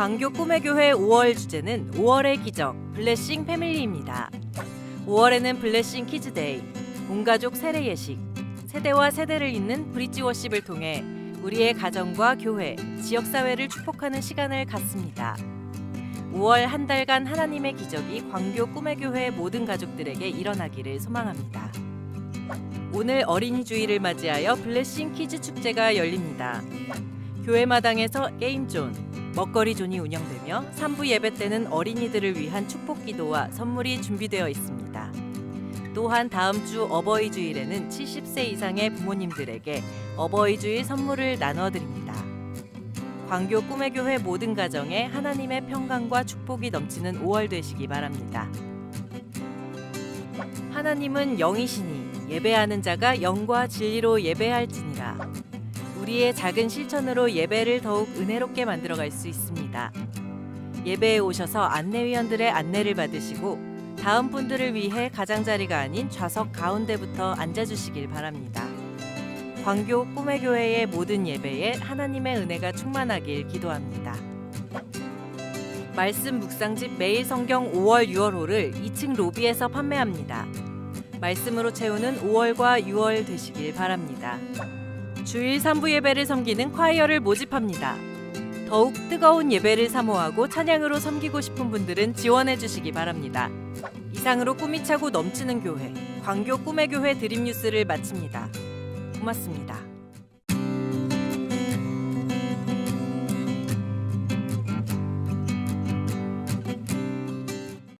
광교 꿈의 교회 5월 주제는 5월의 기적 블레싱 패밀리입니다. 5월에는 블레싱 키즈데이, 온가족 세례 예식, 세대와 세대를 잇는 브릿지 워십을 통해 우리의 가정과 교회, 지역 사회를 축복하는 시간을 갖습니다. 5월 한 달간 하나님의 기적이 광교 꿈의 교회 모든 가족들에게 일어나기를 소망합니다. 오늘 어린이 주일을 맞이하여 블레싱 키즈 축제가 열립니다. 교회 마당에서 게임존, 먹거리 존이 운영되며 3부 예배 때는 어린이들을 위한 축복 기도와 선물이 준비되어 있습니다. 또한 다음 주 어버이 주일에는 70세 이상의 부모님들에게 어버이 주일 선물을 나눠 드립니다. 광교 꿈의 교회 모든 가정에 하나님의 평강과 축복이 넘치는 5월 되시기 바랍니다. 하나님은 영이시니 예배하는 자가 영과 진리로 예배할지니라. 우리의 작은 실천으로 예배를 더욱 은혜롭게 만들어갈 수 있습니다. 예배에 오셔서 안내위원들의 안내를 받으시고 다음 분들을 위해 가장자리가 아닌 좌석 가운데부터 앉아주시길 바랍니다. 광교 꿈의 교회의 모든 예배에 하나님의 은혜가 충만하길 기도합니다. 말씀 묵상집 매일 성경 5월 6월호를 2층 로비에서 판매합니다. 말씀으로 채우는 5월과 6월 되시길 바랍니다. 주일 3부 예배를 섬기는 콰이어를 모집합니다. 더욱 뜨거운 예배를 사모하고 찬양으로 섬기고 싶은 분들은 지원해 주시기 바랍니다. 이상으로 꿈이 차고 넘치는 교회, 광교 꿈의 교회 드림 뉴스를 마칩니다. 고맙습니다.